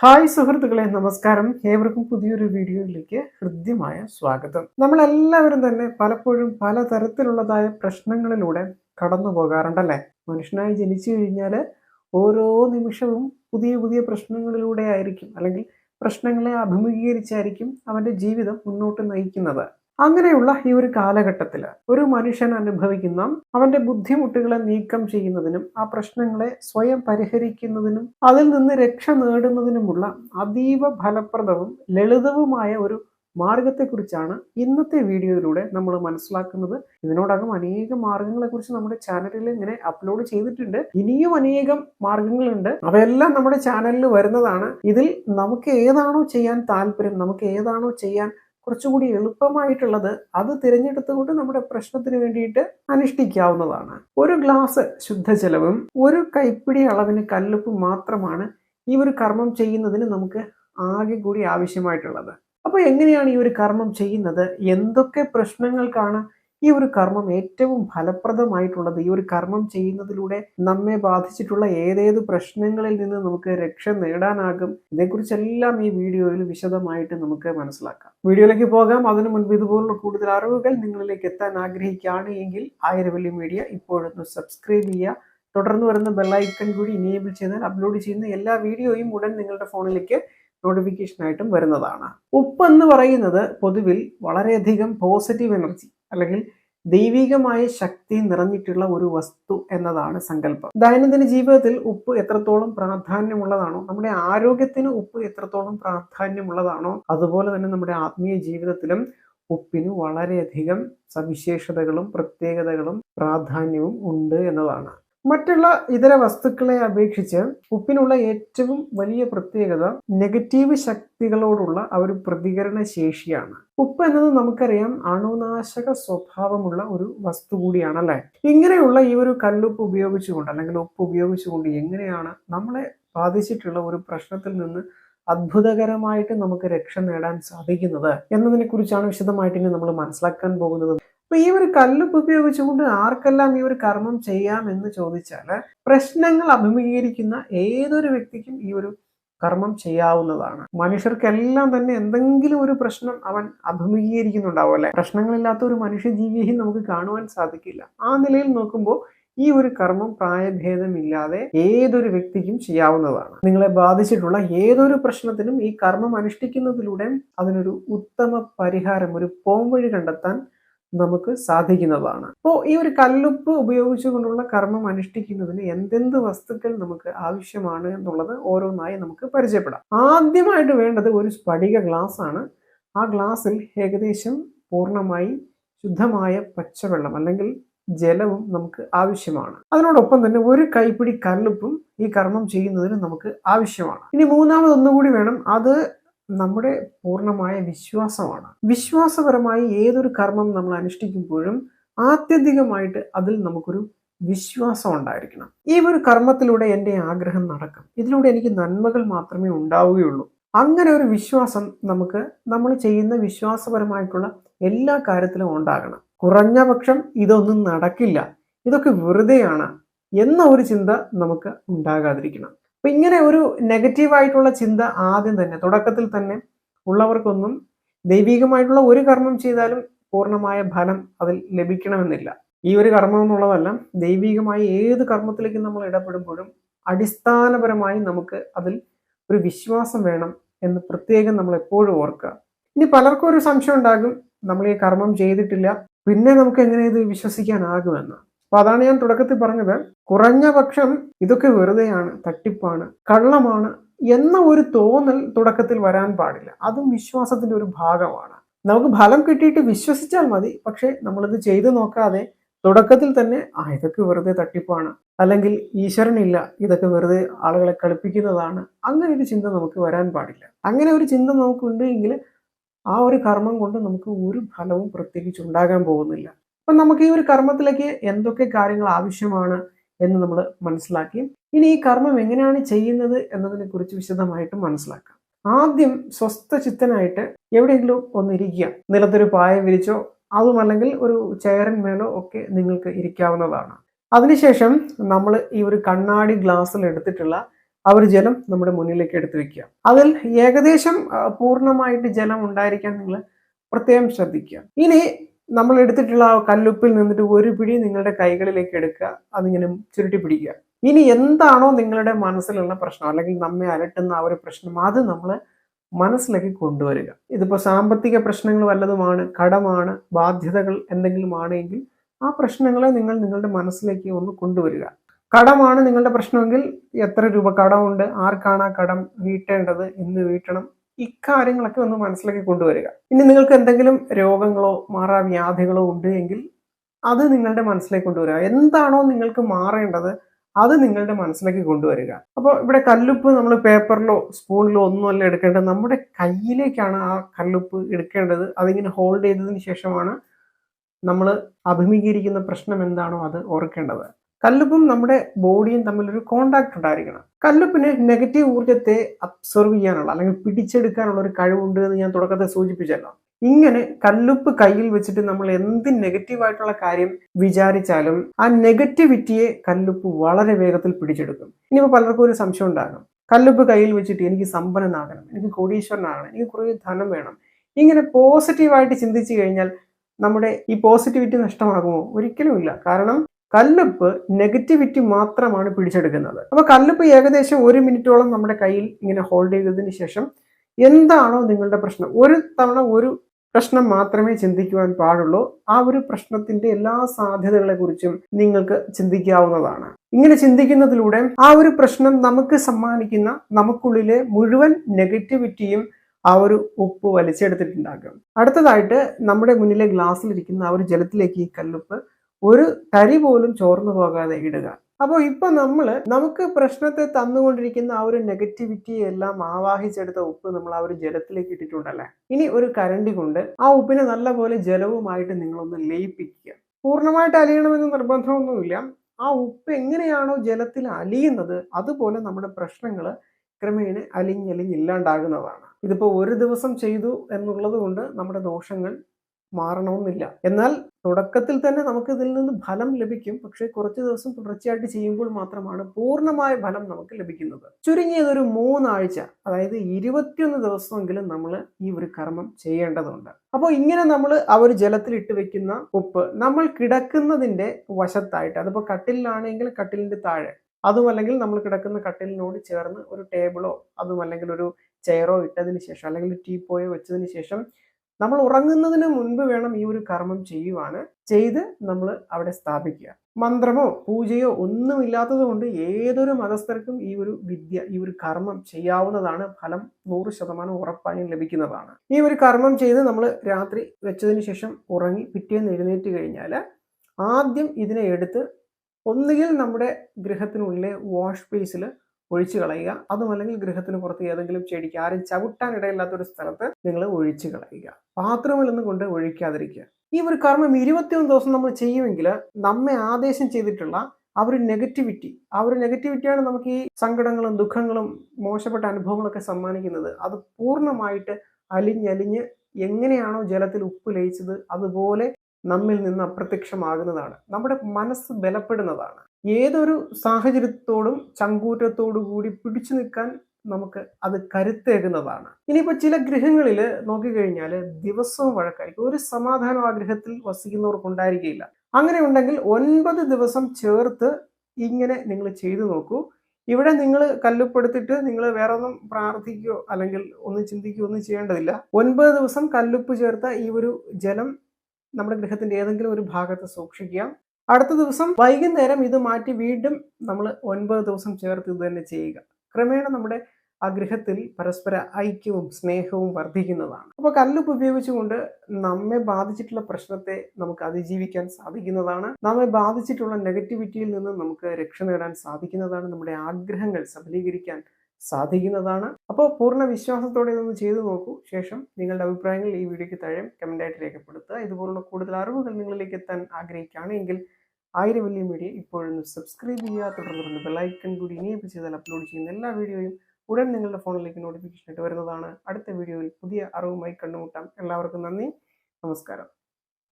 Hi സുഹൃത്തുക്കളെ നമസ്കാരം. ഏവർക്കും പുതിയൊരു വീഡിയോയിലേക്ക് ഹൃദ്യമായ സ്വാഗതം. നമ്മളെല്ലാവരും തന്നെ പലപ്പോഴും പലതരത്തിലുള്ളതായ പ്രശ്നങ്ങളിലൂടെ കടന്നു പോകാറുണ്ടല്ലേ? മനുഷ്യനായി ജനിച്ചു കഴിഞ്ഞാൽ ഓരോ നിമിഷവും പുതിയ പുതിയ പ്രശ്നങ്ങളിലൂടെ ആയിരിക്കും അല്ലെങ്കിൽ പ്രശ്നങ്ങളെ അഭിമുഖീകരിച്ചായിരിക്കും അവന്റെ ജീവിതം മുന്നോട്ട് നയിക്കുന്നത്. അങ്ങനെയുള്ള ഈ ഒരു കാലഘട്ടത്തിൽ ഒരു മനുഷ്യൻ അനുഭവിക്കുന്ന അവന്റെ ബുദ്ധിമുട്ടുകളെ നീക്കം ചെയ്യുന്നതിനും ആ പ്രശ്നങ്ങളെ സ്വയം പരിഹരിക്കുന്നതിനും അതിൽ നിന്ന് രക്ഷ നേടുന്നതിനുമുള്ള അതീവ ഫലപ്രദവും ലളിതവുമായ ഒരു മാർഗത്തെക്കുറിച്ചാണ് ഇന്നത്തെ വീഡിയോയിലൂടെ നമ്മൾ മനസ്സിലാക്കുന്നത്. ഇതിനോടകം അനേകം മാർഗങ്ങളെക്കുറിച്ച് നമ്മുടെ ചാനലിൽ ഇങ്ങനെ അപ്ലോഡ് ചെയ്തിട്ടുണ്ട്. ഇനിയും അനേകം മാർഗങ്ങളുണ്ട്. അവയെല്ലാം നമ്മുടെ ചാനലിൽ വരുന്നതാണ്. ഇതിൽ നമുക്ക് ഏതാണോ ചെയ്യാൻ താല്പര്യം നമുക്ക് ഏതാണോ ചെയ്യാൻ കുറച്ചുകൂടി എളുപ്പമായിട്ടുള്ളത് അത് തിരഞ്ഞെടുത്തുകൊണ്ട് നമ്മുടെ പ്രശ്നത്തിന് വേണ്ടിയിട്ട് അനുഷ്ഠിക്കാവുന്നതാണ്. ഒരു ഗ്ലാസ് ശുദ്ധജലവും ഒരു കൈപ്പിടി അളവിന് കല്ലുപ്പും മാത്രമാണ് ഈ ഒരു കർമ്മം ചെയ്യുന്നതിന് നമുക്ക് ആകെ കൂടി ആവശ്യമായിട്ടുള്ളത്. അപ്പോൾ എങ്ങനെയാണ് ഈ ഒരു കർമ്മം ചെയ്യുന്നത്? എന്തൊക്കെ പ്രശ്നങ്ങൾക്കാണ് ഈ ഒരു കർമ്മം ഏറ്റവും ഫലപ്രദമായിട്ടുള്ളത് ഈ ഒരു കർമ്മം ചെയ്യുന്നതിലൂടെ നമ്മെ ബാധിച്ചിട്ടുള്ള ഏതേത് പ്രശ്നങ്ങളിൽ നിന്ന് നമുക്ക് രക്ഷ നേടാനാകും ഇതേക്കുറിച്ചെല്ലാം ഈ വീഡിയോയിൽ വിശദമായിട്ട് നമുക്ക് മനസ്സിലാക്കാം. വീഡിയോയിലേക്ക് പോകാം. അതിനു മുൻപ് ഇതുപോലുള്ള കൂടുതൽ അറിവുകൾ നിങ്ങളിലേക്ക് എത്താൻ ആഗ്രഹിക്കുകയാണ് എങ്കിൽ ആയിരവല്ലി മീഡിയ ഇപ്പോഴൊന്ന് സബ്സ്ക്രൈബ് ചെയ്യുക. തുടർന്ന് വരുന്ന ബെല്ലൈക്കൺ കൂടി ഇനേബിൾ ചെയ്താൽ അപ്ലോഡ് ചെയ്യുന്ന എല്ലാ വീഡിയോയും ഉടൻ നിങ്ങളുടെ ഫോണിലേക്ക് നോട്ടിഫിക്കേഷനായിട്ടും വരുന്നതാണ്. ഉപ്പ് എന്ന് പറയുന്നത് പൊതുവിൽ വളരെയധികം പോസിറ്റീവ് എനർജി അല്ലെങ്കിൽ ദൈവികമായ ശക്തി നിറഞ്ഞിട്ടുള്ള ഒരു വസ്തു എന്നതാണ് സങ്കല്പം. ദൈനംദിന ജീവിതത്തിൽ ഉപ്പ് എത്രത്തോളം പ്രാധാന്യമുള്ളതാണോ നമ്മുടെ ആരോഗ്യത്തിന് ഉപ്പ് എത്രത്തോളം പ്രാധാന്യമുള്ളതാണോ അതുപോലെ തന്നെ നമ്മുടെ ആത്മീയ ജീവിതത്തിലും ഉപ്പിന് വളരെയധികം സവിശേഷതകളും പ്രത്യേകതകളും പ്രാധാന്യവും ഉണ്ട് എന്നതാണ്. മറ്റുള്ള ഇതര വസ്തുക്കളെ അപേക്ഷിച്ച് ഉപ്പിനുള്ള ഏറ്റവും വലിയ പ്രത്യേകത നെഗറ്റീവ് ശക്തികളോടുള്ള ആ ഒരു പ്രതികരണ ശേഷിയാണ്. ഉപ്പ് എന്നത് നമുക്കറിയാം അണുനാശക സ്വഭാവമുള്ള ഒരു വസ്തു കൂടിയാണ് കൂടിയാണല്ലേ? ഇങ്ങനെയുള്ള ഈ ഒരു കല്ലുപ്പ് ഉപയോഗിച്ചുകൊണ്ട് അല്ലെങ്കിൽ ഉപ്പ് ഉപയോഗിച്ചുകൊണ്ട് എങ്ങനെയാണ് നമ്മളെ ബാധിച്ചിട്ടുള്ള ഒരു പ്രശ്നത്തിൽ നിന്ന് അത്ഭുതകരമായിട്ട് നമുക്ക് രക്ഷ നേടാൻ സാധിക്കുന്നത് എന്നതിനെ കുറിച്ചാണ് വിശദമായിട്ട് ഇനി നമ്മൾ മനസ്സിലാക്കാൻ പോകുന്നത്. അപ്പൊ ഈ ഒരു കല്ലുപ്പ് ഉപയോഗിച്ചുകൊണ്ട് ആർക്കെല്ലാം ഈ ഒരു കർമ്മം ചെയ്യാം എന്ന് ചോദിച്ചാൽ പ്രശ്നങ്ങൾ അഭിമുഖീകരിക്കുന്ന ഏതൊരു വ്യക്തിക്കും ഈ ഒരു കർമ്മം ചെയ്യാവുന്നതാണ്. മനുഷ്യർക്കെല്ലാം തന്നെ എന്തെങ്കിലും ഒരു പ്രശ്നം അവൻ അഭിമുഖീകരിക്കുന്നുണ്ടാവും അല്ലെ? പ്രശ്നങ്ങളില്ലാത്ത ഒരു മനുഷ്യജീവിയെയും നമുക്ക് കാണുവാൻ സാധിക്കില്ല. ആ നിലയിൽ നോക്കുമ്പോൾ ഈ ഒരു കർമ്മം പ്രായഭേദമില്ലാതെ ഏതൊരു വ്യക്തിക്കും ചെയ്യാവുന്നതാണ്. നിങ്ങളെ ബാധിച്ചിട്ടുള്ള ഏതൊരു പ്രശ്നത്തിനും ഈ കർമ്മം അനുഷ്ഠിക്കുന്നതിലൂടെ അതിനൊരു ഉത്തമ പരിഹാരം ഒരു പോംവഴി കണ്ടെത്താൻ നമുക്ക് സാധിക്കുന്നതാണ്. അപ്പോൾ ഈ ഒരു കല്ലുപ്പ് ഉപയോഗിച്ചുകൊണ്ടുള്ള കർമ്മം അനുഷ്ഠിക്കുന്നതിന് എന്തെന്ത് വസ്തുക്കൾ നമുക്ക് ആവശ്യമാണ് എന്നുള്ളത് ഓരോന്നായി നമുക്ക് പരിചയപ്പെടാം. ആദ്യമായിട്ട് വേണ്ടത് ഒരു സ്ഫടിക ഗ്ലാസ് ആണ് ആ ഗ്ലാസ്സിൽ ഏകദേശം പൂർണമായി ശുദ്ധമായ പച്ചവെള്ളം അല്ലെങ്കിൽ ജലവും നമുക്ക് ആവശ്യമാണ്. അതിനോടൊപ്പം തന്നെ ഒരു കൈപ്പിടി കല്ലുപ്പും ഈ കർമ്മം ചെയ്യുന്നതിന് നമുക്ക് ആവശ്യമാണ്. ഇനി മൂന്നാമത് ഒന്നുകൂടി വേണം. അത് നമ്മുടെ പൂർണമായ വിശ്വാസമാണ്. വിശ്വാസപരമായി ഏതൊരു കർമ്മം നമ്മൾ അനുഷ്ഠിക്കുമ്പോഴും ആത്യന്തികമായിട്ട് അതിൽ നമുക്കൊരു വിശ്വാസം ഉണ്ടായിരിക്കണം. ഈ ഒരു കർമ്മത്തിലൂടെ എന്റെ ആഗ്രഹം നടക്കും. ഇതിലൂടെ എനിക്ക് നന്മകൾ മാത്രമേ ഉണ്ടാവുകയുള്ളൂ. അങ്ങനെ ഒരു വിശ്വാസം നമുക്ക് നമ്മൾ ചെയ്യുന്ന വിശ്വാസപരമായിട്ടുള്ള എല്ലാ കാര്യത്തിലും ഉണ്ടാകണം. കുറഞ്ഞ പക്ഷം ഇതൊന്നും നടക്കില്ല. ഇതൊക്കെ വെറുതെയാണ്. എന്ന ഒരു ചിന്ത നമുക്ക് ഉണ്ടാകാതിരിക്കണം. അപ്പൊ ഇങ്ങനെ ഒരു നെഗറ്റീവായിട്ടുള്ള ചിന്ത ആദ്യം തന്നെ തുടക്കത്തിൽ തന്നെ ഉള്ളവർക്കൊന്നും ദൈവികമായിട്ടുള്ള ഒരു കർമ്മം ചെയ്താലും പൂർണമായ ഫലം അതിൽ ലഭിക്കണമെന്നില്ല. ഈ ഒരു കർമ്മം എന്നുള്ളതല്ല ദൈവികമായ ഏത് കർമ്മത്തിലേക്കും നമ്മൾ ഇടപെടുമ്പോഴും അടിസ്ഥാനപരമായി നമുക്ക് അതിൽ ഒരു വിശ്വാസം വേണം എന്ന് പ്രത്യേകം നമ്മൾ എപ്പോഴും ഓർക്കുക. ഇനി പലർക്കും ഒരു സംശയം ഉണ്ടാകും നമ്മൾ ഈ കർമ്മം ചെയ്തിട്ടില്ല പിന്നെ നമുക്ക് എങ്ങനെ ഇത് വിശ്വസിക്കാനാകുമെന്ന്. അപ്പൊ അതാണ് ഞാൻ തുടക്കത്തിൽ പറഞ്ഞത്. കുറഞ്ഞ പക്ഷം ഇതൊക്കെ വെറുതെയാണ് തട്ടിപ്പാണ് കള്ളമാണ് എന്ന ഒരു തോന്നൽ തുടക്കത്തിൽ വരാൻ പാടില്ല. അതും വിശ്വാസത്തിന്റെ ഒരു ഭാഗമാണ്. നമുക്ക് ഫലം കിട്ടിയിട്ട് വിശ്വസിച്ചാൽ മതി പക്ഷെ നമ്മളിത് ചെയ്തു നോക്കാതെ തുടക്കത്തിൽ തന്നെ ആ ഇതൊക്കെ വെറുതെ തട്ടിപ്പാണ് അല്ലെങ്കിൽ ഈശ്വരനില്ല ഇതൊക്കെ വെറുതെ ആളുകളെ കളിപ്പിക്കുന്നതാണ് അങ്ങനെ ഒരു ചിന്ത നമുക്ക് വരാൻ പാടില്ല. അങ്ങനെ ഒരു ചിന്ത നമുക്കുണ്ട് എങ്കിൽ ആ ഒരു കർമ്മം കൊണ്ട് നമുക്ക് ഒരു ഫലവും പ്രത്യേകിച്ച് ഉണ്ടാകാൻ പോകുന്നില്ല. അപ്പം നമുക്ക് ഈ ഒരു കർമ്മത്തിലേക്ക് എന്തൊക്കെ കാര്യങ്ങൾ ആവശ്യമാണ് എന്ന് നമ്മൾ മനസ്സിലാക്കി. ഇനി ഈ കർമ്മം എങ്ങനെയാണ് ചെയ്യുന്നത് എന്നതിനെ കുറിച്ച് വിശദമായിട്ട് മനസ്സിലാക്കാം. ആദ്യം സ്വസ്ഥ ചിത്തനായിട്ട് എവിടെയെങ്കിലും ഒന്നിരിക്കുക നിലത്തൊരു പായ വിരിച്ചോ അതുമല്ലെങ്കിൽ ഒരു ചെയറിന്മേലോ ഒക്കെ നിങ്ങൾക്ക് ഇരിക്കാവുന്നതാണ്. അതിനുശേഷം നമ്മൾ ഈ ഒരു കണ്ണാടി ഗ്ലാസ്സിൽ എടുത്തിട്ടുള്ള ആ ഒരു ജലം നമ്മുടെ മുന്നിലേക്ക് എടുത്തു വെക്കുക. അതിൽ ഏകദേശം പൂർണമായിട്ട് ജലം ഉണ്ടായിരിക്കാൻ നിങ്ങൾ പ്രത്യേകം ശ്രദ്ധിക്കുക. ഇനി നമ്മൾ എടുത്തിട്ടുള്ള ആ കല്ലുപ്പിൽ നിന്നിട്ട് ഒരു പിടി നിങ്ങളുടെ കൈകളിലേക്ക് എടുക്കുക. അതിങ്ങനെ ചുരുട്ടി പിടിക്കുക. ഇനി എന്താണോ നിങ്ങളുടെ മനസ്സിലുള്ള പ്രശ്നം അല്ലെങ്കിൽ നമ്മെ അലട്ടുന്ന ആ ഒരു പ്രശ്നം അത് നമ്മൾ മനസ്സിലേക്ക് കൊണ്ടുവരിക. ഇതിപ്പോൾ സാമ്പത്തിക പ്രശ്നങ്ങൾ വല്ലതുമാണ് കടമാണ് ബാധ്യതകൾ എന്തെങ്കിലും ആണെങ്കിൽ ആ പ്രശ്നങ്ങളെ നിങ്ങൾ നിങ്ങളുടെ മനസ്സിലേക്ക് ഒന്ന് കൊണ്ടുവരിക. കടമാണ് നിങ്ങളുടെ പ്രശ്നമെങ്കിൽ എത്ര രൂപ കടമുണ്ട് ആർക്കാണ് ആ കടം വീട്ടേണ്ടത് എന്ന് വീട്ടണം. ഇക്കാര്യങ്ങളൊക്കെ ഒന്ന് മനസ്സിലാക്കി കൊണ്ടുവരിക. ഇനി നിങ്ങൾക്ക് എന്തെങ്കിലും രോഗങ്ങളോ മാറാവ്യാധികളോ ഉണ്ട് എങ്കിൽ അത് നിങ്ങളുടെ മനസ്സിലേക്ക് കൊണ്ടുവരിക. എന്താണോ നിങ്ങൾക്ക് മാറേണ്ടത് അത് നിങ്ങളുടെ മനസ്സിലേക്ക് കൊണ്ടുവരിക. അപ്പോൾ ഇവിടെ കല്ലുപ്പ് നമ്മൾ പേപ്പറിലോ സ്പൂണിലോ ഒന്നുമല്ല എടുക്കേണ്ടത്. നമ്മുടെ കയ്യിലേക്കാണ് ആ കല്ലുപ്പ് എടുക്കേണ്ടത്. അതിങ്ങനെ ഹോൾഡ് ചെയ്തതിന് ശേഷമാണ് നമ്മൾ അഭിമുഖീകരിക്കുന്ന പ്രശ്നം എന്താണോ അത് ഓർക്കേണ്ടത്. കല്ലുപ്പും നമ്മുടെ ബോഡിയും തമ്മിലൊരു കോണ്ടാക്ട് ഉണ്ടായിരിക്കണം. കല്ലുപ്പിന് നെഗറ്റീവ് ഊർജത്തെ അബ്സർവ് ചെയ്യാനുള്ള അല്ലെങ്കിൽ പിടിച്ചെടുക്കാനുള്ള ഒരു കഴിവുണ്ട് എന്ന് ഞാൻ തുടക്കത്തെ സൂചിപ്പിച്ചല്ലോ. ഇങ്ങനെ കല്ലുപ്പ് കയ്യിൽ വെച്ചിട്ട് നമ്മൾ എന്ത് നെഗറ്റീവ് ആയിട്ടുള്ള കാര്യം വിചാരിച്ചാലും ആ നെഗറ്റിവിറ്റിയെ കല്ലുപ്പ് വളരെ വേഗത്തിൽ പിടിച്ചെടുക്കും. ഇനിയിപ്പോൾ പലർക്കും ഒരു സംശയം ഉണ്ടാകും. കല്ലുപ്പ് കയ്യിൽ വെച്ചിട്ട് എനിക്ക് സമ്പന്നനാകണം എനിക്ക് കോടീശ്വരനാകണം എനിക്ക് കുറേ ധനം വേണം. ഇങ്ങനെ പോസിറ്റീവായിട്ട് ചിന്തിച്ചു കഴിഞ്ഞാൽ നമ്മുടെ ഈ പോസിറ്റിവിറ്റി നഷ്ടമാകുമോ? ഒരിക്കലുമില്ല. കാരണം കല്ലുപ്പ് നെഗറ്റിവിറ്റി മാത്രമാണ് പിടിച്ചെടുക്കുന്നത്. അപ്പൊ കല്ലുപ്പ് ഏകദേശം ഒരു മിനിറ്റോളം നമ്മുടെ കയ്യിൽ ഇങ്ങനെ ഹോൾഡ് ചെയ്തതിന് ശേഷം എന്താണോ നിങ്ങളുടെ പ്രശ്നം. ഒരു തവണ ഒരു പ്രശ്നം മാത്രമേ ചിന്തിക്കുവാൻ പാടുള്ളൂ. ആ ഒരു പ്രശ്നത്തിന്റെ എല്ലാ സാധ്യതകളെ കുറിച്ചും നിങ്ങൾക്ക് ചിന്തിക്കാവുന്നതാണ്. ഇങ്ങനെ ചിന്തിക്കുന്നതിലൂടെ ആ ഒരു പ്രശ്നം നമുക്ക് സമ്മാനിക്കുന്ന നമുക്കുള്ളിലെ മുഴുവൻ നെഗറ്റിവിറ്റിയും ആ ഒരു ഉപ്പ് വലിച്ചെടുത്തിട്ടുണ്ടാകും. അടുത്തതായിട്ട് നമ്മുടെ മുന്നിലെ ഗ്ലാസ്സിലിരിക്കുന്ന ആ ഒരു ജലത്തിലേക്ക് ഈ കല്ലുപ്പ് ഒരു തരി പോലും ചോർന്നു പോകാതെ ഇടുക. അപ്പോൾ ഇപ്പം നമ്മൾ നമുക്ക് പ്രശ്നത്തെ തന്നുകൊണ്ടിരിക്കുന്ന ആ ഒരു നെഗറ്റിവിറ്റി എല്ലാം ആവാഹിച്ചെടുത്ത ഉപ്പ് നമ്മൾ ആ ഒരു ജലത്തിലേക്ക് ഇട്ടിട്ടുണ്ടല്ലേ? ഇനി ഒരു കരണ്ടി കൊണ്ട് ആ ഉപ്പിനെ നല്ലപോലെ ജലവുമായിട്ട് നിങ്ങളൊന്ന് ലയിപ്പിക്കുക. പൂർണമായിട്ട് അലിയണമെന്ന് നിർബന്ധമൊന്നുമില്ല. ആ ഉപ്പ് എങ്ങനെയാണോ ജലത്തിൽ അലിയുന്നത് അതുപോലെ നമ്മുടെ പ്രശ്നങ്ങൾ ക്രമേണ അലിഞ്ഞലിഞ്ഞില്ലാണ്ടാകുന്നതാണ് ഇതിപ്പോൾ ഒരു ദിവസം ചെയ്തു എന്നുള്ളത് കൊണ്ട് നമ്മുടെ ദോഷങ്ങൾ മാറണമെന്നില്ല. എന്നാൽ തുടക്കത്തിൽ തന്നെ നമുക്ക് ഇതിൽ നിന്ന് ഫലം ലഭിക്കും. പക്ഷേ കുറച്ച് ദിവസം തുടർച്ചയായിട്ട് ചെയ്യുമ്പോൾ മാത്രമാണ് പൂർണമായ ഫലം നമുക്ക് ലഭിക്കുന്നത്. ചുരുങ്ങിയത് ഒരു മൂന്നാഴ്ച അതായത് ഇരുപത്തിയൊന്ന് ദിവസമെങ്കിലും നമ്മൾ ഈ ഒരു കർമ്മം ചെയ്യേണ്ടതുണ്ട്. അപ്പോൾ ഇങ്ങനെ നമ്മൾ ആ ഒരു ജലത്തിൽ ഇട്ട് വെക്കുന്ന ഉപ്പ് നമ്മൾ കിടക്കുന്നതിന്റെ വശത്തായിട്ട് അതിപ്പോൾ കട്ടിലാണെങ്കിൽ കട്ടിലിന്റെ താഴെ അതുമല്ലെങ്കിൽ നമ്മൾ കിടക്കുന്ന കട്ടിലിനോട് ചേർന്ന് ഒരു ടേബിളോ അതുമല്ലെങ്കിൽ ഒരു ചെയറോ ഇട്ടതിന് ശേഷം അല്ലെങ്കിൽ ടീപ്പോയോ വെച്ചതിന് ശേഷം നമ്മൾ ഉറങ്ങുന്നതിന് മുൻപ് വേണം ഈ ഒരു കർമ്മം ചെയ്യുവാന് ചെയ്ത് നമ്മൾ അവിടെ സ്ഥാപിക്കുക. മന്ത്രമോ പൂജയോ ഒന്നുമില്ലാത്തത് കൊണ്ട് ഏതൊരു മതസ്ഥർക്കും ഈ ഒരു വിദ്യ ഈ ഒരു കർമ്മം ചെയ്യാവുന്നതാണ് ഫലം നൂറ് ശതമാനം ഉറപ്പായും ലഭിക്കുന്നതാണ്. ഈ ഒരു കർമ്മം ചെയ്ത് നമ്മൾ രാത്രി വെച്ചതിന് ശേഷം ഉറങ്ങി പിറ്റേന്ന് എഴുന്നേറ്റ് കഴിഞ്ഞാൽ ആദ്യം ഇതിനെ എടുത്ത് ഒന്നുകിൽ നമ്മുടെ ഗൃഹത്തിനുള്ളിലെ വാഷ് ബേസിൽ ഒഴിച്ചു കളയുക. അതുമല്ലെങ്കിൽ ഗൃഹത്തിന് പുറത്ത് ഏതെങ്കിലും ചെടിക്ക് ആരും ചവിട്ടാൻ ഇടയില്ലാത്ത ഒരു സ്ഥലത്ത് നിങ്ങൾ ഒഴിച്ചു കളയുക. ബാത്റൂമിൽ നിന്ന് കൊണ്ട് ഒഴിക്കാതിരിക്കുക. ഈ ഒരു കർമ്മം ഇരുപത്തിയൊന്ന് ദിവസം നമ്മൾ ചെയ്യുമെങ്കിൽ നമ്മെ ആദേശം ചെയ്തിട്ടുള്ള ആ ഒരു നെഗറ്റിവിറ്റി ആ ഒരു നെഗറ്റിവിറ്റിയാണ് നമുക്ക് ഈ സങ്കടങ്ങളും ദുഃഖങ്ങളും മോശപ്പെട്ട അനുഭവങ്ങളൊക്കെ സമ്മാനിക്കുന്നത്. അത് പൂർണമായിട്ട് അലിഞ്ഞലിഞ്ഞ് എങ്ങനെയാണോ ജലത്തിൽ ഉപ്പ് ലയിച്ചത് അതുപോലെ നമ്മിൽ നിന്ന് അപ്രത്യക്ഷമാകുന്നതാണ്. നമ്മുടെ മനസ്സ് ബലപ്പെടുന്നതാണ്. ഏതൊരു സാഹചര്യത്തോടും ചങ്കൂറ്റത്തോടു കൂടി പിടിച്ചു നിൽക്കാൻ നമുക്ക് അത് കരുത്തേകുന്നതാണ്. ഇനിയിപ്പോൾ ചില ഗൃഹങ്ങളിൽ നോക്കിക്കഴിഞ്ഞാൽ ദിവസവും വഴക്കായിരിക്കും. ഒരു സമാധാനം ആ ഗൃഹത്തിൽ വസിക്കുന്നവർക്ക് ഉണ്ടായിരിക്കില്ല അങ്ങനെ ഉണ്ടെങ്കിൽ ഒൻപത് ദിവസം ചേർത്ത് ഇങ്ങനെ നിങ്ങൾ ചെയ്തു നോക്കൂ. ഇവിടെ നിങ്ങൾ കല്ലുപ്പെടുത്തിട്ട് നിങ്ങൾ വേറെ ഒന്നും പ്രാർത്ഥിക്കുകയോ അല്ലെങ്കിൽ ഒന്നും ചിന്തിക്കുകയോ ഒന്നും ചെയ്യേണ്ടതില്ല. ഒൻപത് ദിവസം കല്ലുപ്പ് ചേർത്ത ഈ ഒരു ജലം നമ്മുടെ ഗൃഹത്തിന്റെ ഏതെങ്കിലും ഒരു ഭാഗത്ത് സൂക്ഷിക്കുക അടുത്ത ദിവസം വൈകുന്നേരം ഇത് മാറ്റി വീണ്ടും നമ്മൾ ഒൻപത് ദിവസം ചേർത്ത് ഇത് തന്നെ ചെയ്യുക. ക്രമേണ നമ്മുടെ ആ ഗൃഹത്തിൽ പരസ്പര ഐക്യവും സ്നേഹവും വർദ്ധിക്കുന്നതാണ്. അപ്പോൾ കല്ലുപ്പ് ഉപയോഗിച്ചുകൊണ്ട് നമ്മെ ബാധിച്ചിട്ടുള്ള പ്രശ്നത്തെ നമുക്ക് അതിജീവിക്കാൻ സാധിക്കുന്നതാണ്. നമ്മെ ബാധിച്ചിട്ടുള്ള നെഗറ്റിവിറ്റിയിൽ നിന്ന് നമുക്ക് രക്ഷ നേടാൻ സാധിക്കുന്നതാണ്. നമ്മുടെ ആഗ്രഹങ്ങൾ സഫലീകരിക്കാൻ സാധിക്കുന്നതാണ്. അപ്പോൾ പൂർണ വിശ്വാസത്തോടെ ഇതൊന്ന് ചെയ്തു നോക്കൂ. ശേഷം നിങ്ങളുടെ അഭിപ്രായങ്ങൾ ഈ വീഡിയോയ്ക്ക് താഴെ കമന്റായിട്ട് രേഖപ്പെടുത്തുക. ഇതുപോലുള്ള കൂടുതൽ അറിവുകൾ നിങ്ങളിലേക്ക് എത്താൻ ആഗ്രഹിക്കുകയാണെങ്കിൽ ആയിരം വലിയ മീഡിയ ഇപ്പോഴൊന്ന് സബ്സ്ക്രൈബ് ചെയ്യുക. തുടർന്ന് ബെല്ലൈക്കൺ കൂടി ഇനിയപ്പോൾ ചെയ്താൽ അപ്ലോഡ് ചെയ്യുന്ന എല്ലാ വീഡിയോയും ഉടൻ നിങ്ങളുടെ ഫോണിലേക്ക് നോട്ടിഫിക്കേഷൻ ആയിട്ട് വരുന്നതാണ്. അടുത്ത വീഡിയോയിൽ പുതിയ അറിവുമായി കണ്ടുമുട്ടാം. എല്ലാവർക്കും നന്ദി. നമസ്കാരം.